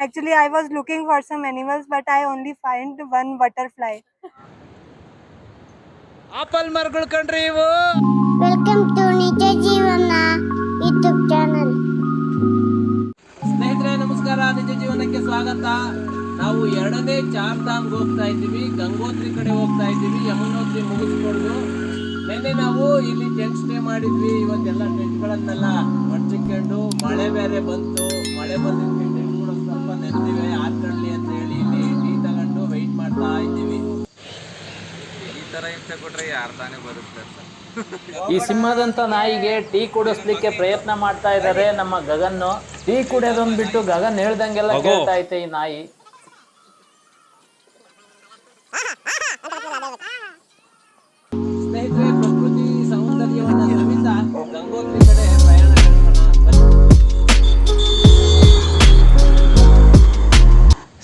Actually, I was looking for some animals, but I only find one butterfly. Apple ಮರಗಳು ಕಣ್ರಿ ಇವು? Welcome to ನಿಜ ಜೀವನ YouTube channel ಸ್ನೇಹಿತರೆ ನಮಸ್ಕಾರ. ನಿಜ ಜೀವನಕ್ಕೆ ಸ್ವಾಗತ. ನಾವು ಎರಡನೇ ಚಾರ್ ಧಾಮ್ಗೆ ಹೋಗ್ತಾ ಇದ್ದೀವಿ. ಗಂಗೋತ್ರಿ ಕಡೆ ಹೋಗ್ತಾ ಇದ್ದೀವಿ. ಯಮುನೋತ್ರಿ ಮುಗಿಸ್ಕೊಂಡು. ನಿನ್ನೆ ನಾವು ಇಲ್ಲಿ ಟೆಂಟ್ ಸ್ಟೇ ಮಾಡಿದ್ವಿ. ಇವತ್ತೆಲ್ಲ ಟೆಂಟ್ಗಳನ್ನೆಲ್ಲ ಮಡ್ಚಿಕೊಂಡು ಮಳೆ ಬೇರೆ ಬಂತು. ಮಳೆ ಬಂದಿದ್ದಕ್ಕೆ ಟೆಂಟ್ಗಳು ಸ್ವಲ್ಪ ನೆಂದಿವೆ ಅಂತ ಹೇಳಿ ಇಲ್ಲಿ ಟೀ ತಗೊಂಡು ವೆಯ್ಟ್ ಮಾಡ್ತಾ ಇದ್ದೀವಿ. ಈ ತರ ಹಿಂಸೆ ಕೊಟ್ರೆ ಯಾರು ತಾನೇ ಬರುತ್ತೆ ಸರ್? ಈ ಸಿಂಹದಂತ ನಾಯಿಗೆ ಟೀ ಕುಡಿಸ್ಲಿಕ್ಕೆ ಪ್ರಯತ್ನ ಮಾಡ್ತಾ ಇದ್ದಾರೆ ನಮ್ಮ ಗಗನ್ ಟೀ ಕುಡಿಯೋದೊಂದ್ ಬಿಟ್ಟು ಗಗನ್ ಹೇಳ್ದಂಗೆಲ್ಲ ಕೇಳ್ತಾ ಐತೆ ಈ ನಾಯಿ.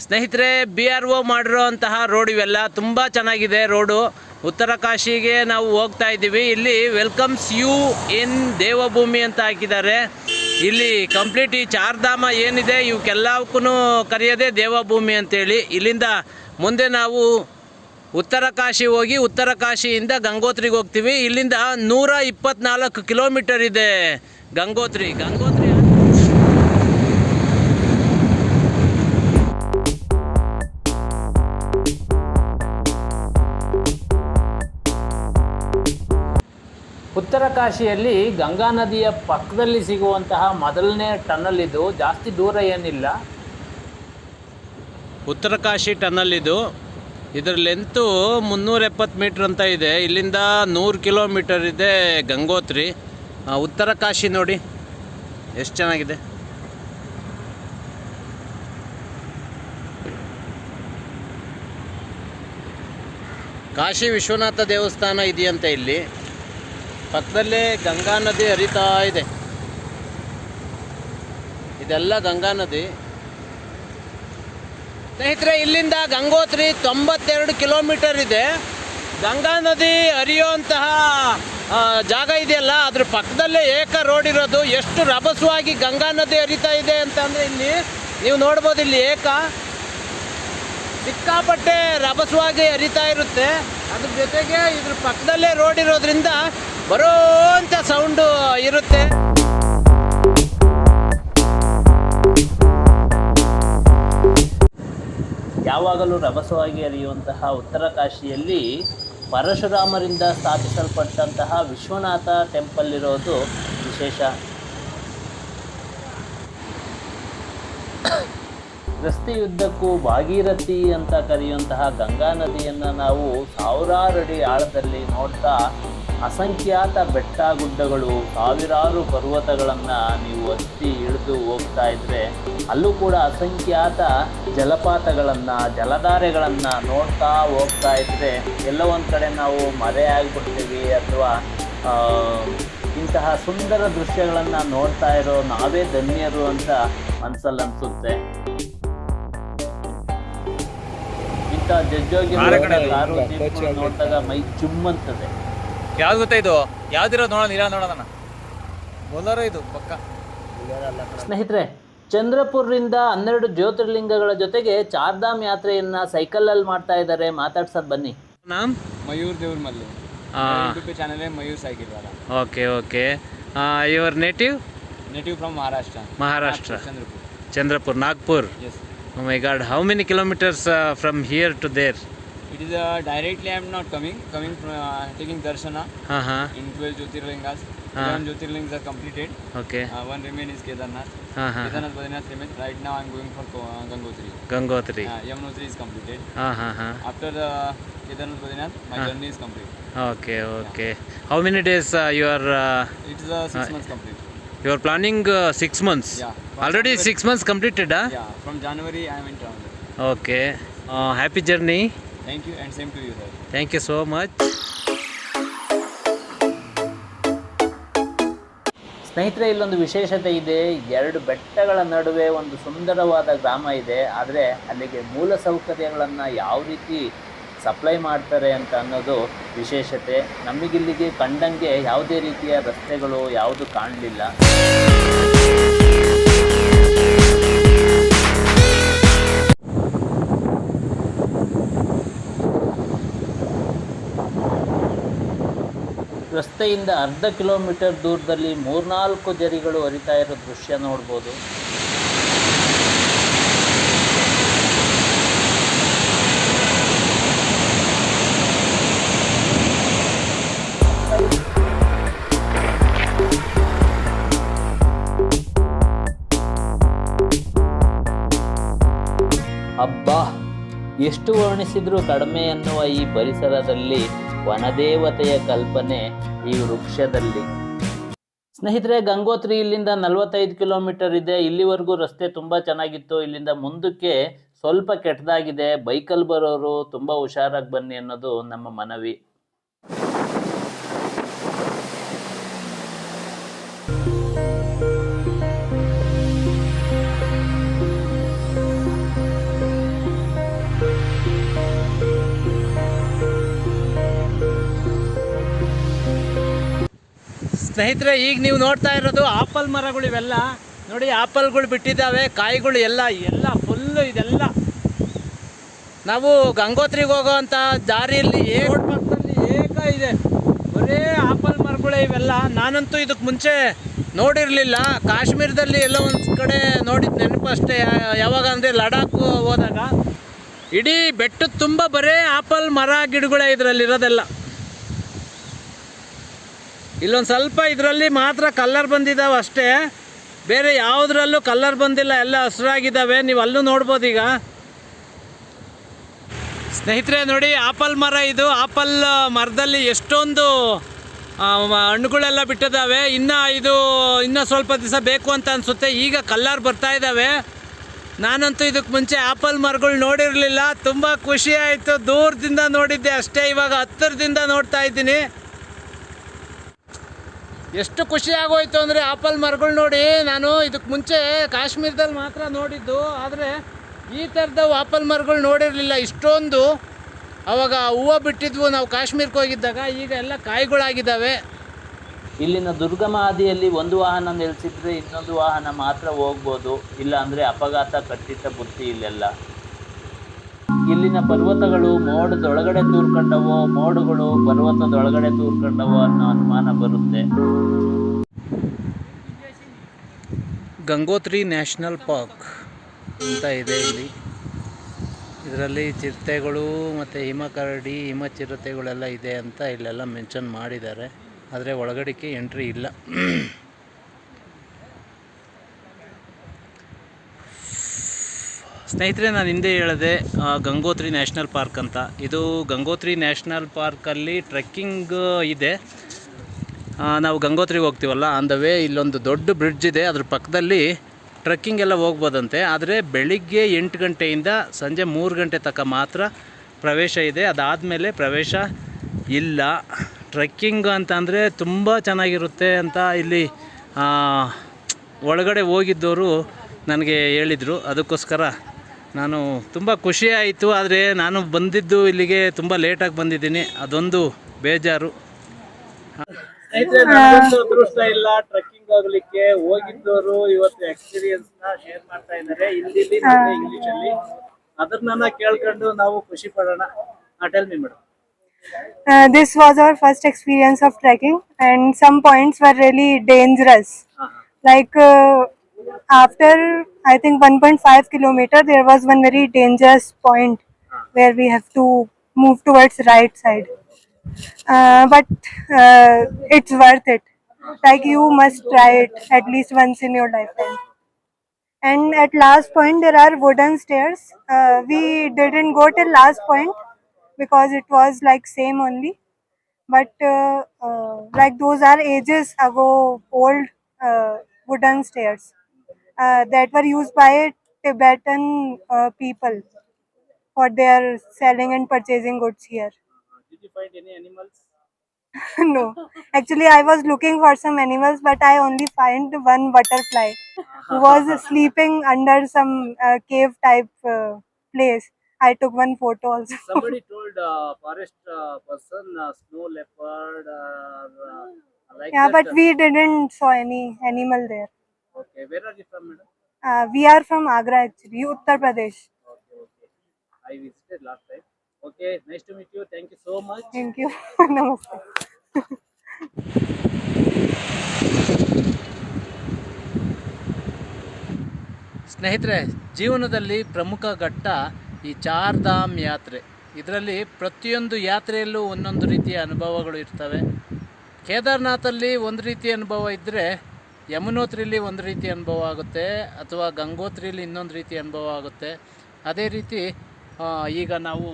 ಸ್ನೇಹಿತರೆ ಬಿ ಆರ್ ಒ ಮಾಡಿರೋಂತಹ ರೋಡ್ ಇವೆಲ್ಲ ತುಂಬ ಚೆನ್ನಾಗಿದೆ ರೋಡು ಉತ್ತರ ಕಾಶಿಗೆ ನಾವು ಹೋಗ್ತಾ ಇದ್ದೀವಿ. ಇಲ್ಲಿ ವೆಲ್ಕಮ್ಸ್ ಯು ಇನ್ ದೇವಭೂಮಿ ಅಂತ ಹಾಕಿದ್ದಾರೆ. ಇಲ್ಲಿ ಕಂಪ್ಲೀಟ್ ಈ ಚಾರ್ಧಾಮ ಏನಿದೆ ಇವಕ್ಕೆಲ್ಲವಕ್ಕೂ ಕರೆಯೋದೇ ದೇವಭೂಮಿ ಅಂತೇಳಿ. ಇಲ್ಲಿಂದ ಮುಂದೆ ನಾವು ಉತ್ತರ ಕಾಶಿ ಹೋಗಿ ಉತ್ತರ ಕಾಶಿಯಿಂದ ಗಂಗೋತ್ರಿಗೆ ಹೋಗ್ತೀವಿ. ಇಲ್ಲಿಂದ ನೂರ ಇಪ್ಪತ್ನಾಲ್ಕು ಕಿಲೋಮೀಟರ್ ಇದೆ ಗಂಗೋತ್ರಿ ಗಂಗೋತ್ರಿ. ಉತ್ತರ ಕಾಶಿಯಲ್ಲಿ ಗಂಗಾ ನದಿಯ ಪಕ್ಕದಲ್ಲಿ ಸಿಗುವಂತಹ ಮೊದಲನೇ ಟನಲ್ ಇದು. ಜಾಸ್ತಿ ದೂರ ಏನಿಲ್ಲ. ಉತ್ತರ ಕಾಶಿ ಟನಲ್ ಇದು. ಇದರ ಲೆಂತು ಮುನ್ನೂರ ಎಪ್ಪತ್ತು ಮೀಟ್ರ್ ಅಂತ ಇದೆ. ಇಲ್ಲಿಂದ ನೂರು ಕಿಲೋಮೀಟರ್ ಇದೆ ಗಂಗೋತ್ರಿ. ಉತ್ತರಕಾಶಿ ಉತ್ತರ ಕಾಶಿ ನೋಡಿ. ಎಷ್ಟು ಚೆನ್ನಾಗಿದೆ. ಕಾಶಿ ವಿಶ್ವನಾಥ ದೇವಸ್ಥಾನ ಇದೆಯಂತೆ ಇಲ್ಲಿ. ಪಕ್ಕದಲ್ಲೇ ಗಂಗಾ ನದಿ ಹರಿತಾ ಇದೆ. ಇದೆಲ್ಲ ಗಂಗಾ ನದಿ. ಸ್ನೇಹಿತರೆ, ಇಲ್ಲಿಂದ ಗಂಗೋತ್ರಿ ತೊಂಬತ್ತೆರಡು ಕಿಲೋಮೀಟರ್ ಇದೆ. ಗಂಗಾ ನದಿ ಹರಿಯುವಂತಹ ಜಾಗ ಇದೆಯಲ್ಲ, ಅದ್ರ ಪಕ್ಕದಲ್ಲೇ ಏಕ ರೋಡ್ ಇರೋದು. ಎಷ್ಟು ರಭಸವಾಗಿ ಗಂಗಾ ನದಿ ಹರಿತಾ ಇದೆ ಅಂತಂದರೆ ಇಲ್ಲಿ ನೀವು ನೋಡ್ಬೋದು, ಇಲ್ಲಿ ಏಕ. ಸಿಕ್ಕಾಪಟ್ಟೆ ರಭಸವಾಗಿ ಹರಿತಾ ಇರುತ್ತೆ. ಅದ್ರ ಜೊತೆಗೆ ಇದ್ರ ಪಕ್ಕದಲ್ಲೇ ರೋಡ್ ಇರೋದ್ರಿಂದ ಬರೋಂಥ ಸೌಂಡು ಇರುತ್ತೆ. ಯಾವಾಗಲೂ ರಭಸವಾಗಿ ಹರಿಯುವಂತಹ ಉತ್ತರ ಕಾಶಿಯಲ್ಲಿ ಪರಶುರಾಮರಿಂದ ಸ್ಥಾಪಿಸಲ್ಪಟ್ಟಂತಹ ವಿಶ್ವನಾಥ ಟೆಂಪಲ್ ಇರೋದು ವಿಶೇಷ. ರಸ್ತೆಯುದ್ದಕ್ಕೂ ಭಾಗೀರಥಿ ಅಂತ ಕರೆಯುವಂತಹ ಗಂಗಾ ನದಿಯನ್ನು ನಾವು ಸಾವಿರಾರು ಅಡಿ ಆಳದಲ್ಲಿ ನೋಡ್ತಾ ಅಸಂಖ್ಯಾತ ಬೆಟ್ಟ ಗುಡ್ಡಗಳು ಸಾವಿರಾರು ಪರ್ವತಗಳನ್ನು ನೀವು ಹತ್ತಿ ಇಳಿದು ಹೋಗ್ತಾ ಇದ್ರೆ ಅಲ್ಲೂ ಕೂಡ ಅಸಂಖ್ಯಾತ ಜಲಪಾತಗಳನ್ನು ಜಲಧಾರೆಗಳನ್ನು ನೋಡ್ತಾ ಹೋಗ್ತಾ ಇದ್ರೆ ಎಲ್ಲೋ ಒಂದು ಕಡೆ ನಾವು ಮರೆ ಆಗಿಬಿಡ್ತೀವಿ ಅಥವಾ ಆ, ಇಂತಹ ಸುಂದರ ದೃಶ್ಯಗಳನ್ನು ನೋಡ್ತಾ ಇರೋ ನಾವೇ ಧನ್ಯರು ಅಂತ ಮನಸ್ಸಲ್ಲಿ ಅನಿಸುತ್ತೆ ಇಂಥ ಜಜ್ಜೋಗಿ ಕಾರು ನೋಡಿದಾಗ ಮೈ ಚುಮ್ಮಂತದೆ. ಯಾವ್ದು ಗೊತ್ತಾ ಇದು? ಯಾವ್ದಿರೋದು ನೋಡೋಣ ಇಲ್ಲ ನೋಡೋಣ ಬೋಲಾರ ಇದು ಪಕ್ಕ. ಸ್ನೇಹಿತರೆ ಚಂದ್ರಪುರದಿಂದ ಹನ್ನೆರಡು ಜ್ಯೋತಿರ್ಲಿಂಗಗಳ ಜೊತೆಗೆ ಚಾರ್ಧಾಮ್ ಯಾತ್ರೆಯನ್ನ ಸೈಕಲ್ ಅಲ್ಲಿ ಮಾಡ್ತಾ ಇದ್ದಾರೆ. ಮಾತಾಡ್ಸದ್ ಬನ್ನಿ. ನಾಮ್? ಮಯೂರ್ ದೇವ್ರ ಮಲ್ಲಿ YouTube Mayur okay okay. Your native native from Maharashtra. Maharashtra Chandrapur. Chandrapur Nagpur. My god how many kilometres from here to there it is uh, directly i am not coming coming from uh, taking darshana Uh huh. in 12 jyotirlingas Ah. 11 jyotirlings are completed Okay. uh, one remain is kedarnath Uh huh. kedarnath badrinath remains right now i am going for Ko- uh, gangotri Gangotri. uh, yamunotri is completed Uh huh. after uh, kedarnath badrinath my Ah. journey is complete Okay, okay. How many days uh, you are uh, it is uh, six Ah. months complete you are planning uh, six months? Yeah. Already six months completed, huh? yeah from january i am in travel Okay. Uh, happy journey. Thank you and same to you sir Thank you so much. ಸ್ನೇಹಿತರೆ ಇಲ್ಲೊಂದು ವಿಶೇಷತೆ ಇದೆ. ಎರಡು ಬೆಟ್ಟಗಳ ನಡುವೆ ಒಂದು ಸುಂದರವಾದ ಗ್ರಾಮ ಇದೆ. ಆದರೆ ಅಲ್ಲಿಗೆ ಮೂಲ ಸೌಕರ್ಯಗಳನ್ನು ಯಾವ ರೀತಿ ಸಪ್ಲೈ ಮಾಡ್ತಾರೆ ಅಂತ ಅನ್ನೋದು ವಿಶೇಷತೆ. ನಮಗಿಲ್ಲಿಗೆ ಕಂಡಂಗೆ ಯಾವುದೇ ರೀತಿಯ ರಸ್ತೆಗಳು ಯಾವುದು ಕಾಣಲಿಲ್ಲ. ರಸ್ತೆಯಿಂದ ಅರ್ಧ ಕಿಲೋಮೀಟರ್ ದೂರದಲ್ಲಿ ಮೂರ್ನಾಲ್ಕು ಜರಿಗಳು ಹರಿತಾ ಇರೋ ದೃಶ್ಯ ನೋಡ್ಬೋದು. ಅಬ್ಬಾ, ಎಷ್ಟು ವರ್ಣಿಸಿದ್ರೂ ಕಡಿಮೆ ಅನ್ನುವ ಈ ಪರಿಸರದಲ್ಲಿ ವನದೇವತೆಯ ಕಲ್ಪನೆ ಈ ವೃಕ್ಷದಲ್ಲಿ. ಸ್ನೇಹಿತರೆ, ಗಂಗೋತ್ರಿ ಇಲ್ಲಿಂದ ನಲವತ್ತೈದು ಕಿಲೋಮೀಟರ್ ಇದೆ. ಇಲ್ಲಿವರೆಗೂ ರಸ್ತೆ ತುಂಬ ಚೆನ್ನಾಗಿತ್ತು. ಇಲ್ಲಿಂದ ಮುಂದಕ್ಕೆ ಸ್ವಲ್ಪ ಕೆಟ್ಟದಾಗಿದೆ. ಬೈಕಲ್ಲಿ ಬರೋರು ತುಂಬ ಹುಷಾರಾಗಿ ಬನ್ನಿ ಅನ್ನೋದು ನಮ್ಮ ಮನವಿ. ಸ್ನೇಹಿತರೆ, ಈಗ ನೀವು ನೋಡ್ತಾ ಇರೋದು ಆಪಲ್ ಮರಗಳು ಇವೆಲ್ಲ. ನೋಡಿ, ಆಪಲ್ಗಳು ಬಿಟ್ಟಿದ್ದಾವೆ, ಕಾಯಿಗಳು ಎಲ್ಲ ಎಲ್ಲ ಫುಲ್ಲು ಇದೆಲ್ಲ. ನಾವು ಗಂಗೋತ್ರಿಗೆ ಹೋಗೋವಂಥ ದಾರಿಯಲ್ಲಿ ರೋಡ್ ಪಕ್ಕದಲ್ಲಿ ಏಕ ಇದೆ. ಬರೇ ಆಪಲ್ ಮರಗಳೇ ಇವೆಲ್ಲ. ನಾನಂತೂ ಇದಕ್ಕೆ ಮುಂಚೆ ನೋಡಿರಲಿಲ್ಲ. ಕಾಶ್ಮೀರದಲ್ಲಿ ಎಲ್ಲ ಒಂದು ಕಡೆ ನೋಡಿದ ನೆನಪು ಅಷ್ಟೇ. ಯಾವಾಗ ಅಂದರೆ ಲಡಾಖ್ ಹೋದಾಗ. ಇಡೀ ಬೆಟ್ಟದ ತುಂಬ ಬರೇ ಆಪಲ್ ಮರ ಗಿಡಗಳೇ ಇದರಲ್ಲಿರೋದೆಲ್ಲ ಇಲ್ಲೊಂದು ಸ್ವಲ್ಪ ಇದರಲ್ಲಿ ಮಾತ್ರ ಕಲ್ಲರ್ ಬಂದಿದ್ದಾವೆ ಅಷ್ಟೇ. ಬೇರೆ ಯಾವುದ್ರಲ್ಲೂ ಕಲ್ಲರ್ ಬಂದಿಲ್ಲ, ಎಲ್ಲ ಹಸಿರಾಗಿದ್ದಾವೆ ನೀವು ಅಲ್ಲೂ ನೋಡ್ಬೋದು ಈಗ. ಸ್ನೇಹಿತರೆ, ನೋಡಿ, ಆಪಲ್ ಮರ ಇದು. ಆಪಲ್ ಮರದಲ್ಲಿ ಎಷ್ಟೊಂದು ಹಣ್ಣುಗಳೆಲ್ಲ ಬಿಟ್ಟಿದ್ದಾವೆ ಇನ್ನು ಇದು, ಇನ್ನೂ ಸ್ವಲ್ಪ ದಿವಸ ಬೇಕು ಅಂತ ಅನಿಸುತ್ತೆ. ಈಗ ಕಲ್ಲರ್ ಬರ್ತಾ ಇದ್ದಾವೆ ನಾನಂತೂ ಇದಕ್ಕೆ ಮುಂಚೆ ಆಪಲ್ ಮರಗಳು ನೋಡಿರಲಿಲ್ಲ. ತುಂಬ ಖುಷಿ ಆಯಿತು. ದೂರದಿಂದ ನೋಡಿದ್ದೆ ಅಷ್ಟೇ. ಇವಾಗ ಹತ್ತಿರದಿಂದ ನೋಡ್ತಾ ಇದ್ದೀನಿ. ಎಷ್ಟು ಖುಷಿ ಆಗೋಯ್ತು ಅಂದರೆ ಆಪಲ್ ಮರಗಳು ನೋಡಿ ನಾನು ಇದಕ್ಕೆ ಮುಂಚೆ ಕಾಶ್ಮೀರದಲ್ಲಿ ಮಾತ್ರ ನೋಡಿದ್ದು, ಆದರೆ ಈ ಥರದ ಆಪಲ್ ಮರಗಳು ನೋಡಿರಲಿಲ್ಲ. ಇಷ್ಟೊಂದು ಅವಾಗ ಹೂವು ಬಿಟ್ಟಿದ್ವು. ನಾವು ಕಾಶ್ಮೀರಕ್ಕೆ ಹೋಗಿದ್ದಾಗ ಈಗ ಎಲ್ಲ ಕಾಯಿಗಳಾಗಿದ್ದಾವೆ. ಇಲ್ಲಿನ ದುರ್ಗಮ ಹಾದಿಯಲ್ಲಿ ಒಂದು ವಾಹನ ನಿಲ್ಲಿಸಿದ್ರೆ ಇನ್ನೊಂದು ವಾಹನ ಮಾತ್ರ ಹೋಗ್ಬೋದು. ಇಲ್ಲ ಅಂದರೆ ಅಪಘಾತ, ಕಟ್ಟಿಟ್ಟ ಬುತ್ತಿ ಇಲ್ಲೆಲ್ಲ. ಇಲ್ಲಿನ ಪರ್ವತಗಳು ಮೋಡದೊಳಗಡೆ ತೂರ್ಕೊಂಡವೋ, ಮೋಡಗಳು ಪರ್ವತದೊಳಗಡೆ ತೂರ್ಕೊಂಡವೋ ಅನ್ನೋ ಅನುಮಾನ ಬರುತ್ತೆ. ಗಂಗೋತ್ರಿ ನ್ಯಾಷನಲ್ ಪಾರ್ಕ್ ಅಂತ ಇದೆ ಇಲ್ಲಿ. ಇದರಲ್ಲಿ ಚಿರತೆಗಳು ಮತ್ತು ಹಿಮಕರಡಿ, ಹಿಮಚಿರತೆಗಳೆಲ್ಲ ಇದೆ ಅಂತ ಇಲ್ಲೆಲ್ಲ ಮೆನ್ಷನ್ ಮಾಡಿದ್ದಾರೆ. ಆದರೆ ಒಳಗಡೆಗೆ ಎಂಟ್ರಿ ಇಲ್ಲ. ಸ್ನೇಹಿತರೆ, ನಾನು ಹಿಂದೆ ಹೇಳಿದೆ ಗಂಗೋತ್ರಿ ನ್ಯಾಷನಲ್ ಪಾರ್ಕ್ ಅಂತ. ಇದು ಗಂಗೋತ್ರಿ ನ್ಯಾಷನಲ್ ಪಾರ್ಕಲ್ಲಿ ಟ್ರೆಕ್ಕಿಂಗ್ ಇದೆ. ನಾವು ಗಂಗೋತ್ರಿಗೆ ಹೋಗ್ತೀವಲ್ಲ, ಆನ್ ದ ವೇ ಇಲ್ಲೊಂದು ದೊಡ್ಡ ಬ್ರಿಡ್ಜ್ ಇದೆ. ಅದ್ರ ಪಕ್ಕದಲ್ಲಿ ಟ್ರೆಕ್ಕಿಂಗ್ ಎಲ್ಲ ಹೋಗ್ಬೋದಂತೆ. ಆದರೆ ಬೆಳಿಗ್ಗೆ ಎಂಟು ಗಂಟೆಯಿಂದ ಸಂಜೆ ಮೂರು ಗಂಟೆ ತನಕ ಮಾತ್ರ ಪ್ರವೇಶ ಇದೆ. ಅದಾದಮೇಲೆ ಪ್ರವೇಶ ಇಲ್ಲ. ಟ್ರೆಕ್ಕಿಂಗ್ ಅಂತ ಅಂದರೆ ತುಂಬ ಚೆನ್ನಾಗಿರುತ್ತೆ ಅಂತ ಇಲ್ಲಿ ಒಳಗಡೆ ಹೋಗಿದ್ದವರು ನನಗೆ ಹೇಳಿದರು. ಅದಕ್ಕೋಸ್ಕರ ನಾನು ತುಂಬ ಖುಷಿ ಆಯಿತು ಆದರೆ ನಾನು ಬಂದಿದ್ದು ಇಲ್ಲಿಗೆ ತುಂಬ ಲೇಟಾಗಿ ಬಂದಿದ್ದೀನಿ. ಅದೊಂದು ಬೇಜಾರು. ಅದೃಷ್ಟ ಇಲ್ಲ. ಟ್ರೆಕ್ಕಿಂಗ್ ಹೋಗ್ಲಿಕ್ಕೆ ಹೋಗಿದ್ದವರು ಇವತ್ತು ಎಕ್ಸ್ಪೀರಿಯನ್ಸ್ನ ಶೇರ್ ಮಾಡ್ತಾ ಇದ್ದಾರೆ. ಹಿಂದಿಲಿ ವರ್ ಇಂಗ್ಲಿಷ್ ಅಲ್ಲಿ. ಅದನ್ನ ಕೇಳ್ಕೊಂಡು ನಾವು ಖುಷಿ ಪಡೋಣ. Tell me madam Uh, this was our first experience of trekking, and some points were really dangerous. Like uh, after I think 1.5 kilometer, there was one very dangerous point where we have to move towards right side. Uh, but uh, it's worth it. Like you must try it at least once in your lifetime. And at last point, there are wooden stairs. Uh, we didn't go till last point because it was like same only. But uh, uh, like those are ages ago old uh, wooden stairs that were used by Tibetan uh, people for their selling and purchasing goods here. Did you find any animals? no, actually, I was looking for some animals, but I only find one butterfly who was sleeping under some uh, cave type uh, place. I took one photo also. Somebody told uh, forest uh, person uh, snow leopard or uh, like yeah, that. but we didn't saw any animal there. Okay where are you from madam we are from Agra actually Uttar Pradesh okay okay I we visited last time okay nice to meet you thank you so much thank you ನಮಸ್ತೆ ಸ್ನೇಹಿತರೆ ಜೀವನದಲ್ಲಿ ಪ್ರಮುಖ ಘಟ್ಟ ಈ ಚಾರ್ಧಾಮ್ ಯಾತ್ರೆ. ಇದರಲ್ಲಿ ಪ್ರತಿಯೊಂದು ಯಾತ್ರೆಯಲ್ಲೂ ಒಂದೊಂದು ರೀತಿಯ ಅನುಭವಗಳು ಇರ್ತವೆ. ಕೇದಾರನಾಥಲ್ಲಿ ಒಂದು ರೀತಿ ಅನುಭವ ಇದ್ದರೆ ಯಮುನೋತ್ರಿಲಿ ಒಂದು ರೀತಿ ಅನುಭವ ಆಗುತ್ತೆ, ಅಥವಾ ಗಂಗೋತ್ರಿಲಿ ಇನ್ನೊಂದು ರೀತಿ ಅನುಭವ ಆಗುತ್ತೆ. ಅದೇ ರೀತಿ ಈಗ ನಾವು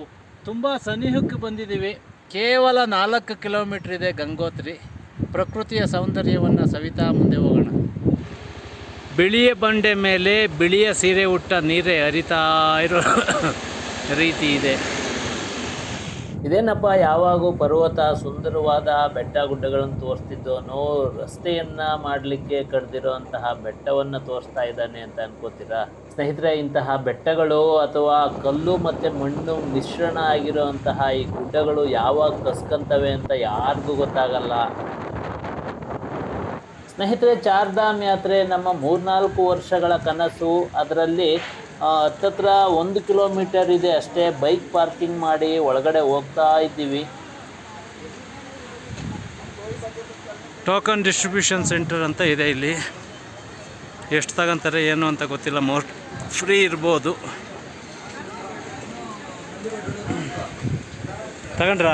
ತುಂಬ ಸನಿಹಕ್ಕೆ ಬಂದಿದ್ದೀವಿ. ಕೇವಲ ನಾಲ್ಕು ಕಿಲೋಮೀಟ್ರ್ ಇದೆ ಗಂಗೋತ್ರಿ. ಪ್ರಕೃತಿಯ ಸೌಂದರ್ಯವನ್ನು ಸವಿತಾ ಮುಂದೆ ಹೋಗೋಣ. ಬಿಳಿಯ ಬಂಡೆ ಮೇಲೆ ಬಿಳಿಯ ಸೀರೆ ಉಟ್ಟ ನೀರೇ ಹರಿತಾ ಇರೋ ರೀತಿ ಇದೆ. ಇದೇನಪ್ಪ, ಯಾವಾಗೂ ಪರ್ವತ ಸುಂದರವಾದ ಬೆಟ್ಟ ಗುಡ್ಡಗಳನ್ನು ತೋರಿಸ್ತಿದ್ದವನು ರಸ್ತೆಯನ್ನ ಮಾಡಲಿಕ್ಕೆ ಕಡ್ದಿರೋಂತಹ ಬೆಟ್ಟವನ್ನು ತೋರಿಸ್ತಾ ಇದ್ದಾನೆ ಅಂತ ಅನ್ಕೋತೀರಾ? ಸ್ನೇಹಿತರೆ, ಇಂತಹ ಬೆಟ್ಟಗಳು ಅಥವಾ ಕಲ್ಲು ಮತ್ತು ಮಣ್ಣು ಮಿಶ್ರಣ ಆಗಿರುವಂತಹ ಈ ಗುಡ್ಡಗಳು ಯಾವಾಗ ಕಸ್ಕಂತವೆ ಅಂತ ಯಾರಿಗೂ ಗೊತ್ತಾಗಲ್ಲ. ಸ್ನೇಹಿತರೆ, ಚಾರ್ಧಾಮ್ ಯಾತ್ರೆ ನಮ್ಮ ಮೂರ್ನಾಲ್ಕು ವರ್ಷಗಳ ಕನಸು. ಅದರಲ್ಲಿ ಹತ್ತತ್ರ ಒಂದು ಕಿಲೋಮೀಟರ್ ಇದೆ ಅಷ್ಟೇ. ಬೈಕ್ ಪಾರ್ಕಿಂಗ್ ಮಾಡಿ ಒಳಗಡೆ ಹೋಗ್ತಾ ಇದ್ದೀವಿ. ಟೋಕನ್ ಡಿಸ್ಟ್ರಿಬ್ಯೂಷನ್ ಸೆಂಟರ್ ಅಂತ ಇದೆ ಇಲ್ಲಿ. ಎಷ್ಟು ತಗೊಂತಾರೆ, ಏನು ಅಂತ ಗೊತ್ತಿಲ್ಲ. ಮೋಸ್ಟ್ ಫ್ರೀ ಇರ್ಬೋದು. ತಗೊಂಡ್ರ?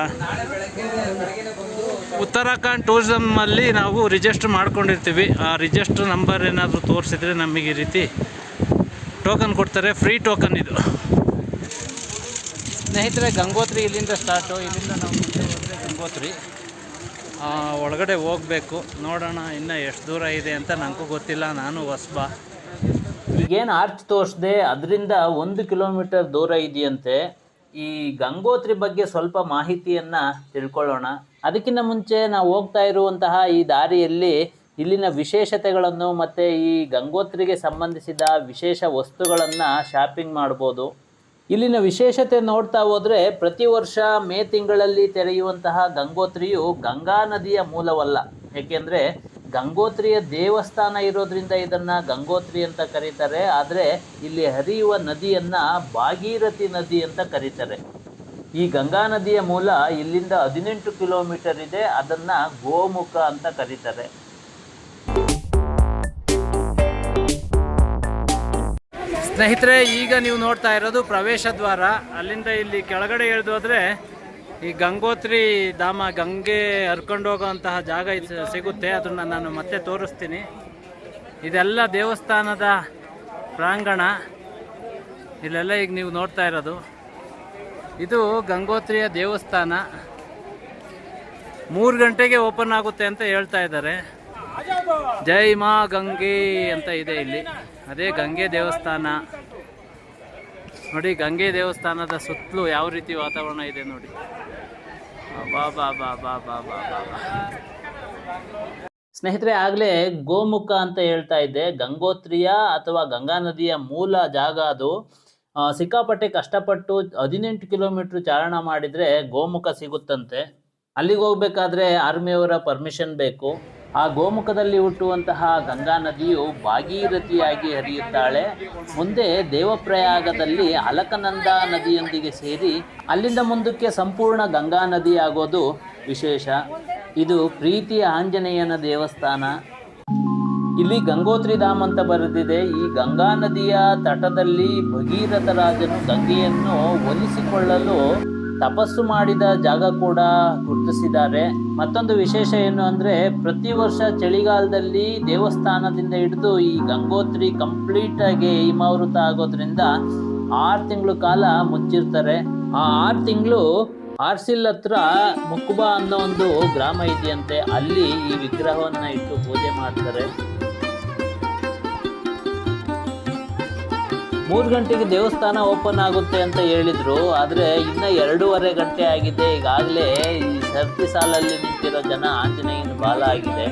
ಉತ್ತರಾಖಂಡ್ ಟೂರಿಸಮಲ್ಲಿ ನಾವು ರಿಜಿಸ್ಟರ್ ಮಾಡ್ಕೊಂಡಿರ್ತೀವಿ. ಆ ರಿಜಿಸ್ಟರ್ ನಂಬರ್ ಏನಾದರೂ ತೋರಿಸಿದ್ರೆ ನಮಗೆ ಈ ರೀತಿ ಟೋಕನ್ ಕೊಡ್ತಾರೆ ಫ್ರೀ ಟೋಕನ್ ಇದು. ಸ್ನೇಹಿತರೆ, ಗಂಗೋತ್ರಿ ಇಲ್ಲಿಂದ ಸ್ಟಾರ್ಟು ಇಲ್ಲಿಂದ ನಾವು ಹೋದರೆ ಗಂಗೋತ್ರಿ. ಒಳಗಡೆ ಹೋಗಬೇಕು. ನೋಡೋಣ ಇನ್ನು ಎಷ್ಟು ದೂರ ಇದೆ ಅಂತ ನನಗೂ ಗೊತ್ತಿಲ್ಲ. ನಾನು ಹೊಸ್ಬ. ಈಗೇನು ಆರ್ಚ್ ತೋರಿಸ್ದೆ, ಅದರಿಂದ ಒಂದು ಕಿಲೋಮೀಟರ್ ದೂರ ಇದೆಯಂತೆ. ಈ ಗಂಗೋತ್ರಿ ಬಗ್ಗೆ ಸ್ವಲ್ಪ ಮಾಹಿತಿಯನ್ನು ತಿಳ್ಕೊಳ್ಳೋಣ. ಅದಕ್ಕಿಂತ ಮುಂಚೆ ನಾವು ಹೋಗ್ತಾ ಇರುವಂತಹ ಈ ದಾರಿಯಲ್ಲಿ ಇಲ್ಲಿನ ವಿಶೇಷತೆಗಳನ್ನು ಮತ್ತು ಈ ಗಂಗೋತ್ರಿಗೆ ಸಂಬಂಧಿಸಿದ ವಿಶೇಷ ವಸ್ತುಗಳನ್ನು ಶಾಪಿಂಗ್ ಮಾಡ್ಬೋದು. ಇಲ್ಲಿನ ವಿಶೇಷತೆ ನೋಡ್ತಾ ಹೋದರೆ ಪ್ರತಿ ವರ್ಷ ಮೇ ತಿಂಗಳಲ್ಲಿ ತೆರೆಯುವಂತಹ ಗಂಗೋತ್ರಿಯು ಗಂಗಾ ನದಿಯ ಮೂಲವಲ್ಲ. ಏಕೆಂದರೆ ಗಂಗೋತ್ರಿಯ ದೇವಸ್ಥಾನ ಇರೋದ್ರಿಂದ ಇದನ್ನು ಗಂಗೋತ್ರಿ ಅಂತ ಕರೀತಾರೆ. ಆದರೆ ಇಲ್ಲಿ ಹರಿಯುವ ನದಿಯನ್ನು ಭಾಗೀರಥಿ ನದಿ ಅಂತ ಕರೀತಾರೆ. ಈ ಗಂಗಾ ನದಿಯ ಮೂಲ ಇಲ್ಲಿಂದ ಹದಿನೆಂಟು ಕಿಲೋಮೀಟರ್ ಇದೆ. ಅದನ್ನು ಗೋಮುಖ ಅಂತ ಕರೀತಾರೆ. ಸ್ನೇಹಿತರೆ, ಈಗ ನೀವು ನೋಡ್ತಾ ಇರೋದು ಪ್ರವೇಶ ದ್ವಾರ. ಅಲ್ಲಿಂದ ಇಲ್ಲಿ ಕೆಳಗಡೆ ಇಳಿದು ಹೋದರೆ ಈ ಗಂಗೋತ್ರಿ ಧಾಮ ಗಂಗೆ ಹರ್ಕೊಂಡು ಹೋಗುವಂತಹ ಜಾಗ ಸಿಗುತ್ತೆ. ಅದನ್ನು ನಾನು ಮತ್ತೆ ತೋರಿಸ್ತೀನಿ. ಇದೆಲ್ಲ ದೇವಸ್ಥಾನದ ಪ್ರಾಂಗಣ. ಇಲ್ಲೆಲ್ಲ ಈಗ ನೀವು ನೋಡ್ತಾ ಇರೋದು. ಇದು ಗಂಗೋತ್ರಿಯ ದೇವಸ್ಥಾನ. ಮೂರು ಗಂಟೆಗೆ ಓಪನ್ ಆಗುತ್ತೆ ಅಂತ ಹೇಳ್ತಾ ಇದ್ದಾರೆ. ಜೈ ಮಾ ಗಂಗೆ ಅಂತ ಇದೆ ಇಲ್ಲಿ. ಅದೇ ಗಂಗೆ ದೇವಸ್ಥಾನ. ನೋಡಿ, ಗಂಗೆ ದೇವಸ್ಥಾನದ ಸುತ್ತಲೂ ಯಾವ ರೀತಿ ವಾತಾವರಣ ಇದೆ ನೋಡಿ. ಬಾ ಬಾ ಬಾ ಬಾ ಬಾ ಸ್ನೇಹಿತರೆ, ಆಗ್ಲೇ ಗೋಮುಖ ಅಂತ ಹೇಳ್ತಾ ಇದ್ದೆ. ಗಂಗೋತ್ರಿಯ ಅಥವಾ ಗಂಗಾ ನದಿಯ ಮೂಲ ಜಾಗ ಅದು. ಸಿಕ್ಕಾಪಟ್ಟೆ ಕಷ್ಟಪಟ್ಟು ಹದಿನೆಂಟು ಕಿಲೋಮೀಟರ್ ಚಾರಣ ಮಾಡಿದ್ರೆ ಗೋಮುಖ ಸಿಗುತ್ತಂತೆ. ಅಲ್ಲಿಗೆ ಹೋಗ್ಬೇಕಾದ್ರೆ ಆರ್ಮಿಯವರ ಪರ್ಮಿಷನ್ ಬೇಕು. ಆ ಗೋಮುಖದಲ್ಲಿ ಹುಟ್ಟುವಂತಹ ಗಂಗಾ ನದಿಯು ಭಾಗೀರಥಿಯಾಗಿ ಹರಿಯುತ್ತಾಳೆ. ಮುಂದೆ ದೇವಪ್ರಯಾಗದಲ್ಲಿ ಅಲಕನಂದ ನದಿಯೊಂದಿಗೆ ಸೇರಿ ಅಲ್ಲಿಂದ ಮುಂದಕ್ಕೆ ಸಂಪೂರ್ಣ ಗಂಗಾ ನದಿ ಆಗೋದು ವಿಶೇಷ. ಇದು ಪ್ರೀತಿಯ ಆಂಜನೇಯನ ದೇವಸ್ಥಾನ. ಇಲ್ಲಿ ಗಂಗೋತ್ರಿ ಧಾಮ್ ಅಂತ ಬರೆದಿದೆ. ಈ ಗಂಗಾ ನದಿಯ ತಟದಲ್ಲಿ ಭಗೀರಥ ರಾಜನು ಗಂಗೆಯನ್ನು ಒಲಿಸಿಕೊಳ್ಳಲು ತಪಸ್ಸು ಮಾಡಿದ ಜಾಗ ಕೂಡ ಗುರುತಿಸಿದ್ದಾರೆ. ಮತ್ತೊಂದು ವಿಶೇಷ ಏನು ಅಂದರೆ ಪ್ರತಿ ವರ್ಷ ಚಳಿಗಾಲದಲ್ಲಿ ದೇವಸ್ಥಾನದಿಂದ ಹಿಡಿದು ಈ ಗಂಗೋತ್ರಿ ಕಂಪ್ಲೀಟಾಗಿ ಹಿಮಾವೃತ ಆಗೋದ್ರಿಂದ ಆರು ತಿಂಗಳು ಕಾಲ ಮುಚ್ಚಿರ್ತಾರೆ. ಆ ಆರು ತಿಂಗಳು ಆರ್ಸಿಲ್ ಹತ್ರ ಮುಕ್ಬಾ ಅನ್ನೋ ಒಂದು ಗ್ರಾಮ ಇದೆಯಂತೆ. ಅಲ್ಲಿ ಈ ವಿಗ್ರಹವನ್ನು ಇಟ್ಟು ಪೂಜೆ ಮಾಡ್ತಾರೆ. ಮೂರು ಗಂಟೆಗೆ ದೇವಸ್ಥಾನ ಓಪನ್ ಆಗುತ್ತೆ ಅಂತ ಹೇಳಿದರು, ಆದರೆ ಇನ್ನೂ ಎರಡೂವರೆ ಗಂಟೆ ಆಗಿದೆ. ಈಗಾಗಲೇ ಈ ಸರ್ತಿ ಸಾಲಲ್ಲಿ ನಿಂತಿರೋ ಜನ ಆಂಜನೇಯನ ಬಾಲ ಆಗಿದೆ.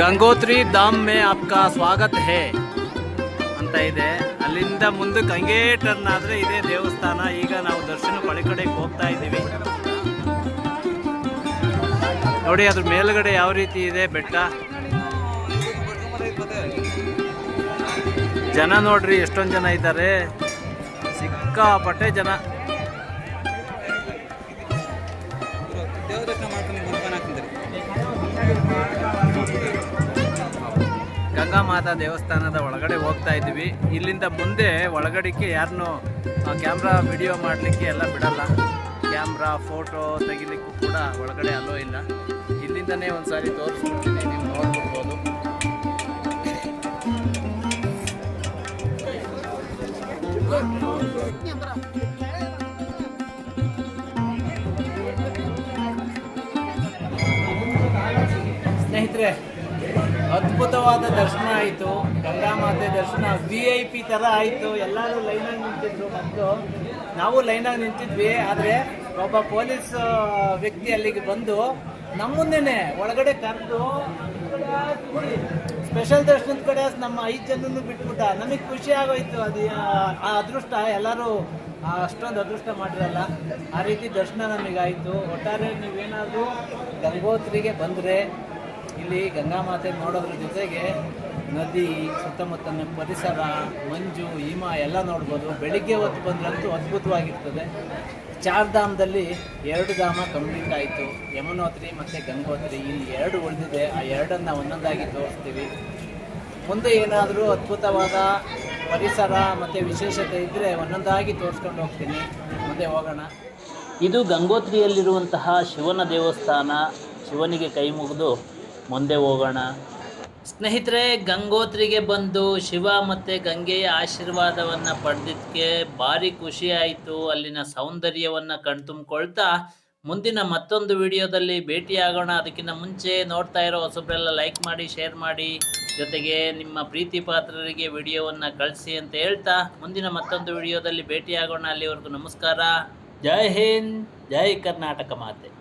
ಗಂಗೋತ್ರಿ ಧಾಮ್ ಮೇ ಆಪ್ಕಾ ಸ್ವಾಗತ್ ಹೇ ಅಂತ ಇದೆ. ಅಲ್ಲಿಂದ ಮುಂದೆ ಹಂಗೇ ಟರ್ನ್ ಆದರೆ ಇದೇ ದೇವಸ್ಥಾನ. ಈಗ ನಾವು ದರ್ಶನ ಕಡೆ ಕಡೆಗೆ ಹೋಗ್ತಾ ಇದ್ದೀವಿ. ನೋಡಿ ಅದ್ರ ಮೇಲ್ಗಡೆ ಯಾವ ರೀತಿ ಇದೆ ಬೆಟ್ಟ? ಜನ ನೋಡ್ರಿ, ಎಷ್ಟೊಂದು ಜನ ಇದ್ದಾರೆ. ಸಿಕ್ಕಾಪಟ್ಟೆ ಜನ. ಗಂಗಾ ಮಾತಾ ದೇವಸ್ಥಾನದ ಒಳಗಡೆ ಹೋಗ್ತಾ ಇದ್ವಿ ಇಲ್ಲಿಂದ ಮುಂದೆ ಒಳಗಡೆಗೆ ಯಾರನ್ನೂ ಕ್ಯಾಮ್ರಾ ವಿಡಿಯೋ ಮಾಡಲಿಕ್ಕೆ ಎಲ್ಲ ಬಿಡಲ್ಲ. ಕ್ಯಾಮ್ರಾ, ಫೋಟೋ ತೆಗಿಲಿಕ್ಕೂ ಕೂಡ ಒಳಗಡೆ ಅಲೋ ಇಲ್ಲ. ಇಲ್ಲಿಂದನೇ ಒಂದು ಸಾರಿ ತೋರಿಸ್ಬಿಡ್ತೀನಿ, ನೀವು ನೋಡ್ಬಿಡ್ಬೋದು. ಸ್ನೇಹಿತರೆ, ಅದ್ಭುತವಾದ ದರ್ಶನ ಆಯಿತು. ಗಂಗಾ ಮಾತೆ ದರ್ಶನ ವಿ ಐ ಪಿ ಥರ ಆಯಿತು. ಎಲ್ಲರೂ ಲೈನಾಗಿ ನಿಂತಿದ್ರು ಮತ್ತು ನಾವು ಲೈನಾಗಿ ನಿಂತಿದ್ವಿ, ಆದರೆ ಒಬ್ಬ ಪೊಲೀಸ್ ವ್ಯಕ್ತಿ ಅಲ್ಲಿಗೆ ಬಂದು ನಮ್ಮ ಮುಂದೆನೆ ಒಳಗಡೆ ಕರೆದು ಸ್ಪೆಷಲ್ ದರ್ಶನದ ಕಡೆ ನಮ್ಮ ಐದು ಜನನ್ನು ಬಿಟ್ಬಿಟ್ಟ. ನಮಗೆ ಖುಷಿ ಆಗೋಯ್ತು. ಅದು, ಆ- ಅದೃಷ್ಟ. ಎಲ್ಲರೂ ಅಷ್ಟೊಂದು ಅದೃಷ್ಟ ಮಾಡಿರಲ್ಲ. ಆ ರೀತಿ ದರ್ಶನ ನಮಗಾಯಿತು. ಒಟ್ಟಾರೆ ನೀವೇನಾದರೂ ಗಂಗೋತ್ರಿಗೆ ಬಂದರೆ, ಇಲ್ಲಿ ಗಂಗಾ ಮಾತೆ ನೋಡೋದ್ರ ಜೊತೆಗೆ ನದಿ, ಸುತ್ತಮುತ್ತಲಿನ ಪರಿಸರ, ಮಂಜು, ಹಿಮ ಎಲ್ಲ ನೋಡ್ಬೋದು. ಬೆಳಿಗ್ಗೆ ಹೊತ್ತು ಬಂದ್ರಂತೂ ಅದ್ಭುತವಾಗಿರ್ತದೆ. ಚಾರ್ ಧಾಮದಲ್ಲಿ ಎರಡು ಧಾಮ ಕಂಪ್ಲೀಟ್ ಆಯಿತು. ಯಮುನೋತ್ರಿ ಮತ್ತು ಗಂಗೋತ್ರಿ. ಇಲ್ಲಿ ಎರಡು ಉಳಿದಿದೆ. ಆ ಎರಡನ್ನು ಒಂದೊಂದಾಗಿ ತೋರಿಸ್ತೀವಿ. ಮುಂದೆ ಏನಾದರೂ ಅದ್ಭುತವಾದ ಪರಿಸರ ಮತ್ತು ವಿಶೇಷತೆ ಇದ್ದರೆ ಒಂದೊಂದಾಗಿ ತೋರಿಸ್ಕೊಂಡು ಹೋಗ್ತೀನಿ. ಮುಂದೆ ಹೋಗೋಣ. ಇದು ಗಂಗೋತ್ರಿಯಲ್ಲಿರುವಂತಹ ಶಿವನ ದೇವಸ್ಥಾನ. ಶಿವನಿಗೆ ಕೈ ಮುಗಿದು ಮುಂದೆ ಹೋಗೋಣ. ಸ್ನೇಹಿತರೆ, ಗಂಗೋತ್ರಿಗೆ ಬಂದು ಶಿವ ಮತ್ತು ಗಂಗೆಯ ಆಶೀರ್ವಾದವನ್ನು ಪಡೆದಿದ್ದಕ್ಕೆ ಭಾರಿ ಖುಷಿ ಆಯಿತು. ಅಲ್ಲಿನ ಸೌಂದರ್ಯವನ್ನು ಕಣ್ತುಂಬಿಕೊಳ್ತಾ ಮುಂದಿನ ಮತ್ತೊಂದು ವಿಡಿಯೋದಲ್ಲಿ ಭೇಟಿಯಾಗೋಣ. ಅದಕ್ಕಿಂತ ಮುಂಚೆ ನೋಡ್ತಾ ಇರೋ ಹೊಸಬ್ರೆಲ್ಲ ಲೈಕ್ ಮಾಡಿ, ಶೇರ್ ಮಾಡಿ. ಜೊತೆಗೆ ನಿಮ್ಮ ಪ್ರೀತಿ ಪಾತ್ರರಿಗೆ ವಿಡಿಯೋವನ್ನು ಕಳಿಸಿ ಅಂತ ಹೇಳ್ತಾ ಮುಂದಿನ ಮತ್ತೊಂದು ವಿಡಿಯೋದಲ್ಲಿ ಭೇಟಿಯಾಗೋಣ. ಅಲ್ಲಿವರೆಗೂ ನಮಸ್ಕಾರ. ಜೈ ಹಿಂದ್, ಜೈ ಕರ್ನಾಟಕ ಮಾತೆ.